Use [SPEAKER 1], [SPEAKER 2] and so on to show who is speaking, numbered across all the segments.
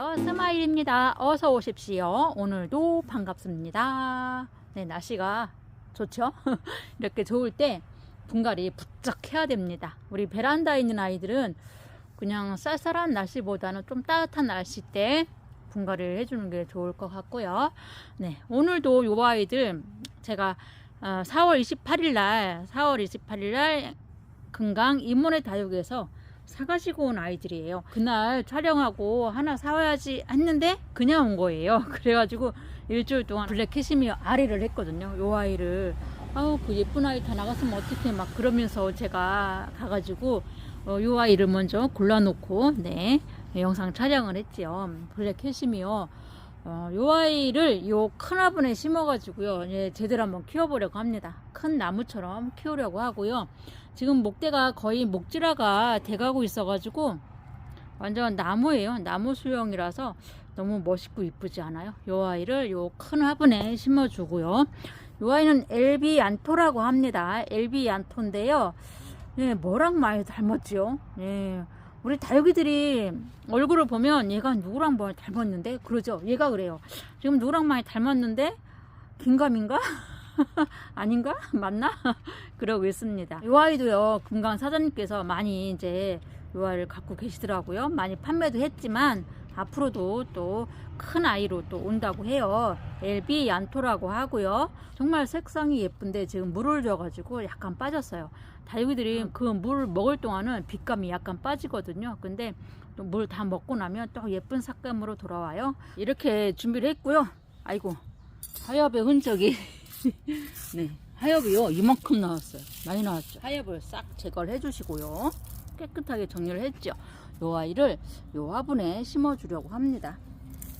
[SPEAKER 1] 안녕하세요. 스마일입니다. 어서 오십시오. 오늘도 반갑습니다. 네, 날씨가 좋죠? 이렇게 좋을 때 분갈이 부쩍 해야 됩니다. 우리 베란다에 있는 아이들은 그냥 쌀쌀한 날씨보다는 좀 따뜻한 날씨 때 분갈이를 해주는 게 좋을 것 같고요. 네, 오늘도 요 아이들 제가 어, 4월 28일 날, 4월 28일 날 금강 인문의 다육에서 사가지고 온 아이들이에요. 그날 촬영하고 하나 사와야지 했는데 그냥 온 거예요. 그래가지고 일주일 동안 블랙 캐시미어 아리를 했거든요. 요 아이를 아우 그 예쁜 아이 다 나갔으면 어떡해 막 그러면서 제가 가가지고 어, 요 아이를 먼저 골라놓고 네 영상 촬영을 했지요. 블랙 캐시미어 어, 요 아이를 요 큰 화분에 심어가지고요. 예, 제대로 한번 키워보려고 합니다. 큰 나무처럼 키우려고 하고요. 지금 목대가 거의 목지라가 돼가고 있어가지고 완전 나무예요. 나무 수영이라서 너무 멋있고 이쁘지 않아요? 요 아이를 요 큰 화분에 심어주고요. 요 아이는 엘비 안토라고 합니다. 엘비 안토인데요. 예, 뭐랑 많이 닮았지요? 예. 우리 다육이들이 얼굴을 보면 얘가 누구랑 뭐 닮았는데 그러죠 얘가 그래요 지금 누구랑 많이 닮았는데 긴감인가 아닌가 맞나 그러고 있습니다 이 아이도요 금강 사장님께서 많이 이제 이 아이를 갖고 계시더라고요 많이 판매도 했지만 앞으로도 또 큰 아이로 또 온다고 해요. 엘비 얀토라고 하고요. 정말 색상이 예쁜데 지금 물을 줘가지고 약간 빠졌어요. 다육이들이 그물 먹을 동안은 빛감이 약간 빠지거든요. 근데 또물다 먹고 나면 또 예쁜 색감으로 돌아와요. 이렇게 준비를 했고요. 아이고 하엽의 흔적이 네 하엽이요 이만큼 나왔어요. 많이 나왔죠. 하엽을 싹 제거를 해주시고요. 깨끗하게 정리를 했죠. 요 아이를 요 화분에 심어주려고 합니다.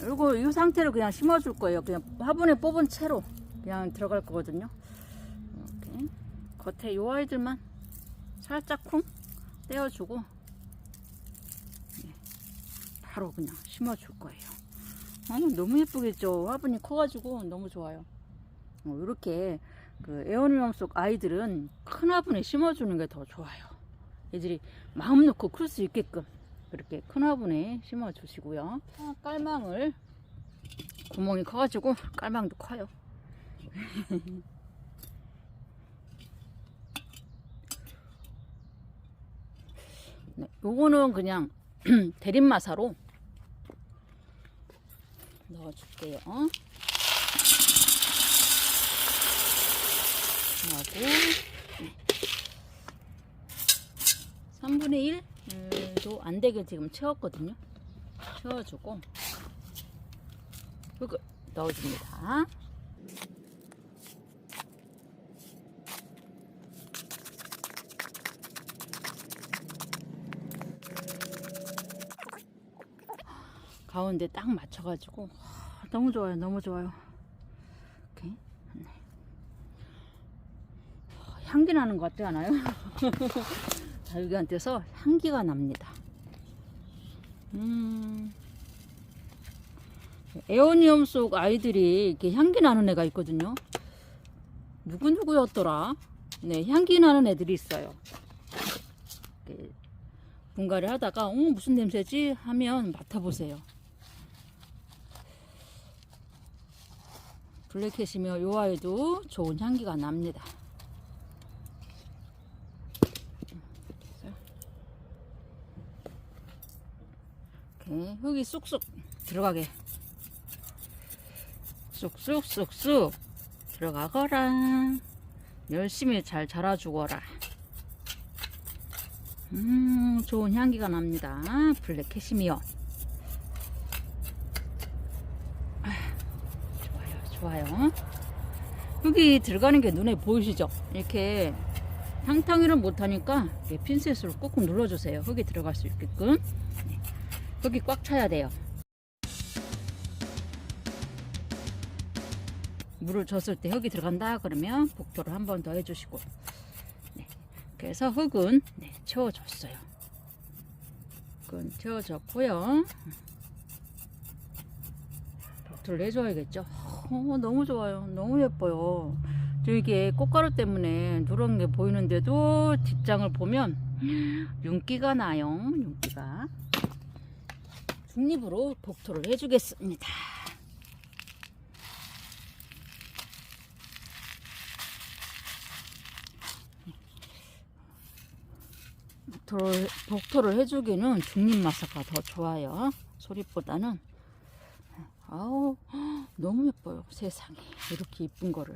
[SPEAKER 1] 그리고 이 상태로 그냥 심어줄 거예요. 그냥 화분에 뽑은 채로 그냥 들어갈 거거든요. 이렇게 겉에 요 아이들만 살짝 쿵 떼어주고 네, 바로 그냥 심어줄 거예요. 어, 너무 예쁘겠죠. 화분이 커가지고 너무 좋아요. 어, 이렇게 그 에어리움 속 아이들은 큰 화분에 심어주는 게 더 좋아요. 애들이 마음 놓고 클 수 있게끔 이렇게 큰 화분에 심어 주시고요. 아, 깔망을 구멍이 커가지고 깔망도 커요. 네, 요거는 그냥 대림마사로 넣어줄게요. 하고 3분의 1도 안 되게 지금 채웠거든요. 채워주고 이거 넣어줍니다. 가운데 딱 맞춰가지고 아, 너무 좋아요, 너무 좋아요. 이렇게 네. 향기 나는 것 같지 않아요? 자유기한테서 향기가 납니다. 음, 에어니엄 속 아이들이 이렇게 향기 나는 애가 있거든요. 누구누구였더라? 네, 향기 나는 애들이 있어요. 분갈이 하다가, 어, 무슨 냄새지? 하면 맡아보세요. 블랙캣이며 요 아이도 좋은 향기가 납니다. 이렇게 흙이 쑥쑥 들어가게. 쑥쑥쑥쑥 들어가거라. 열심히 잘 자라주거라. 음 좋은 향기가 납니다. 블랙 캐시미어. 아, 좋아요 좋아요. 여기 들어가는 게 눈에 보이시죠? 이렇게 탕탕이를 못하니까 핀셋으로 꾹꾹 눌러주세요. 흙이 들어갈 수 있게끔 네. 흙이 꽉 차야 돼요. 물을 줬을 때 흙이 들어간다 그러면 복도를 한 번 더 해주시고 네. 그래서 흙은 네, 채워줬어요. 흙은 채워졌고요. 복도를 해줘야겠죠. 어, 너무 좋아요. 너무 예뻐요. 저 이게 꽃가루 때문에 누런 게 보이는데도 뒷장을 보면 윤기가 나요. 윤기가. 중립으로 복토를 해주겠습니다. 복토를, 복토를 해주기는 중립 마사가 더 좋아요. 소립보다는. 아우, 너무 예뻐요. 세상에. 이렇게 이쁜 거를.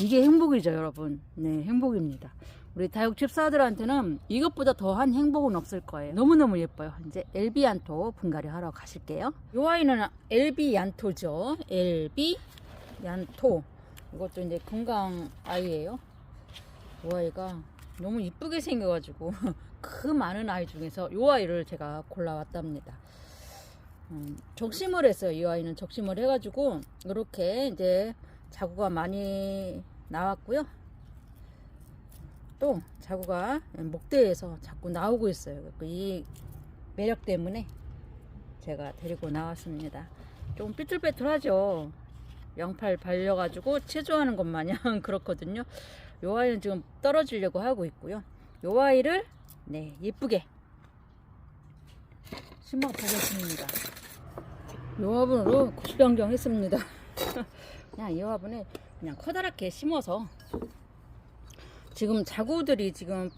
[SPEAKER 1] 이게 행복이죠, 여러분. 네, 행복입니다. 우리 다육 집사들한테는 이것보다 더한 행복은 없을 거예요. 너무너무 예뻐요. 이제 엘비안토 분갈이 하러 가실게요. 이 아이는 엘비안토죠. 엘비안토. 이것도 이제 건강 아이예요. 이 아이가 너무 이쁘게 생겨가지고 그 많은 아이 중에서 이 아이를 제가 골라왔답니다. 음, 적심을 했어요. 이 아이는 적심을 해가지고 이렇게 이제 자구가 많이 나왔고요. 또 자구가 목대에서 자꾸 나오고 있어요. 이 매력 때문에 제가 데리고 나왔습니다. 좀 삐뚤빼뚤하죠. 양팔 발려가지고 체조하는 것 마냥 그렇거든요. 요 아이는 지금 떨어지려고 하고 있고요. 요 아이를 네 예쁘게 심어 보겠습니다. 요 화분으로 곱변경 했습니다. 그냥 이 화분에 그냥 커다랗게 심어서 지금 자구들이 지금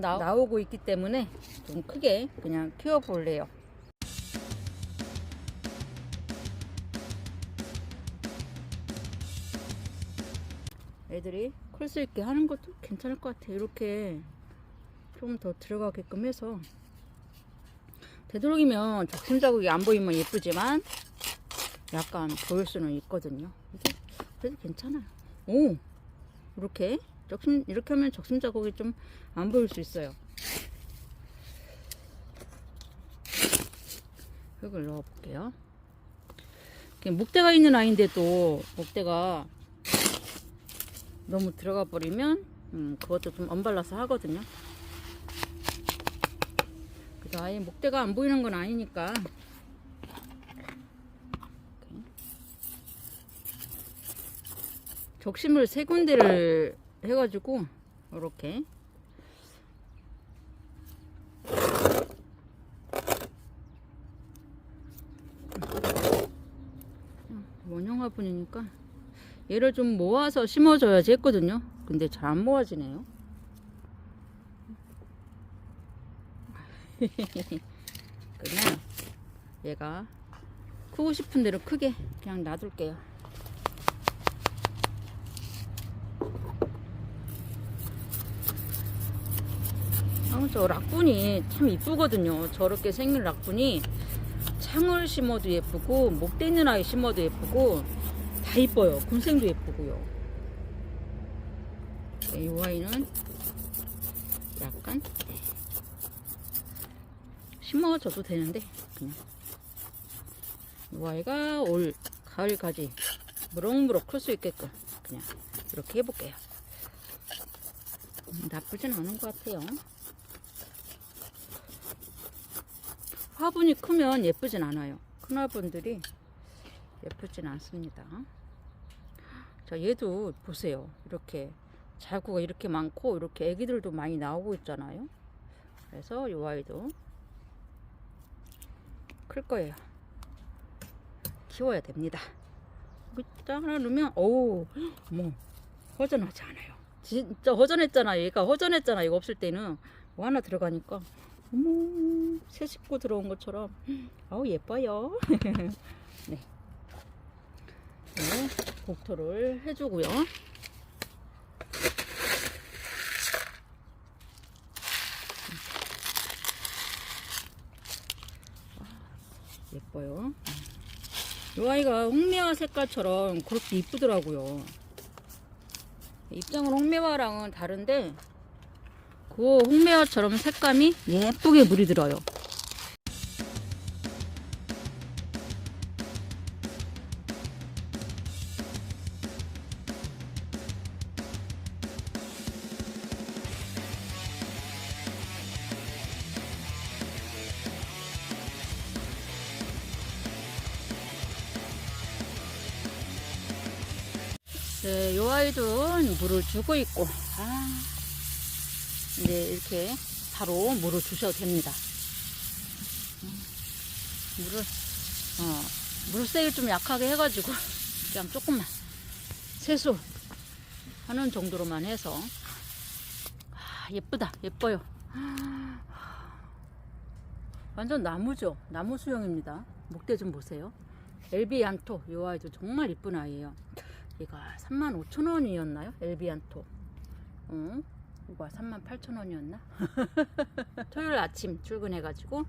[SPEAKER 1] 나, 나오고 있기 때문에 좀 크게 그냥 키워볼래요. 애들이 클 수 있게 하는 것도 괜찮을 것 같아요. 이렇게 좀 더 들어가게끔 해서 되도록이면 적심 자국이 안 보이면 예쁘지만 약간 보일 수는 있거든요. 그래도 괜찮아요. 오 이렇게 적심 이렇게 하면 적심 자국이 좀 안 보일 수 있어요. 흙을 넣어볼게요. 목대가 있는 아이인데도 목대가 너무 들어가 버리면 음, 그것도 좀 언발라서 하거든요. 그래서 아예 목대가 안 보이는 건 아니니까. 적심을 세 군데를 해가지고 이렇게 원형 화 분이니까 얘를 좀 모아서 심어줘야지 했거든요. 근데 잘 안 모아지네요. 그냥 얘가 크고 싶은 대로 크게 그냥 놔둘게요. 아, 저 락분이 참 이쁘거든요. 저렇게 생긴 락분이 창을 심어도 예쁘고 목대 있는 아이 심어도 예쁘고 다 이뻐요. 군생도 예쁘고요. 네, 이 아이는 약간 네. 심어줘도 되는데 그냥 이 아이가 올 가을까지 무럭무럭 클 수 있게끔 그냥 이렇게 해볼게요. 음, 나쁘진 않은 것 같아요. 화분이 크면 예쁘진 않아요. 큰 화분들이 예쁘진 않습니다. 자, 얘도 보세요. 이렇게 자구가 이렇게 많고 이렇게 애기들도 많이 나오고 있잖아요. 그래서 이 아이도 클 거예요. 키워야 됩니다. 딱 하나 넣으면 어우 뭐 허전하지 않아요. 진짜 허전했잖아. 얘가 허전했잖아. 이거 없을 때는 뭐 하나 들어가니까 어머 새 식구 들어온 것처럼 아우 예뻐요. 네. 네, 복토를 해주고요. 예뻐요. 이 아이가 홍매화 색깔처럼 그렇게 이쁘더라고요. 입장은 홍매화랑은 다른데 그 홍매화처럼 색감이 예쁘게 물이 들어요. 네, 요 아이도 물을 주고 있고, 아, 이제 이렇게 바로 물을 주셔도 됩니다. 물을 어 물색이 좀 약하게 해가지고 그냥 조금만 세수 하는 정도로만 해서. 아, 예쁘다. 예뻐요. 완전 나무죠? 나무 수영입니다. 목대 좀 보세요. 엘비안토. 이 아이도 정말 이쁜 아이예요. 얘가 35,000원이었나요? 엘비안토. 어? 이거 38,000원이었나 토요일 아침 출근해가지고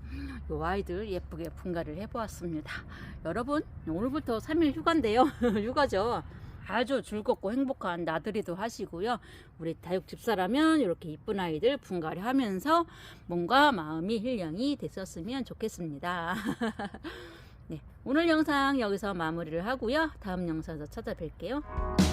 [SPEAKER 1] 요 아이들 예쁘게 분갈이를 해보았습니다 여러분 오늘부터 3일 휴가인데요 휴가죠 아주 즐겁고 행복한 나들이도 하시고요. 우리 다육 집사라면 이렇게 이쁜 아이들 분갈이 하면서 몸과 마음이 힐링이 됐었으면 좋겠습니다. 네, 오늘 영상 여기서 마무리를 하고요. 다음 영상에서 찾아뵐게요.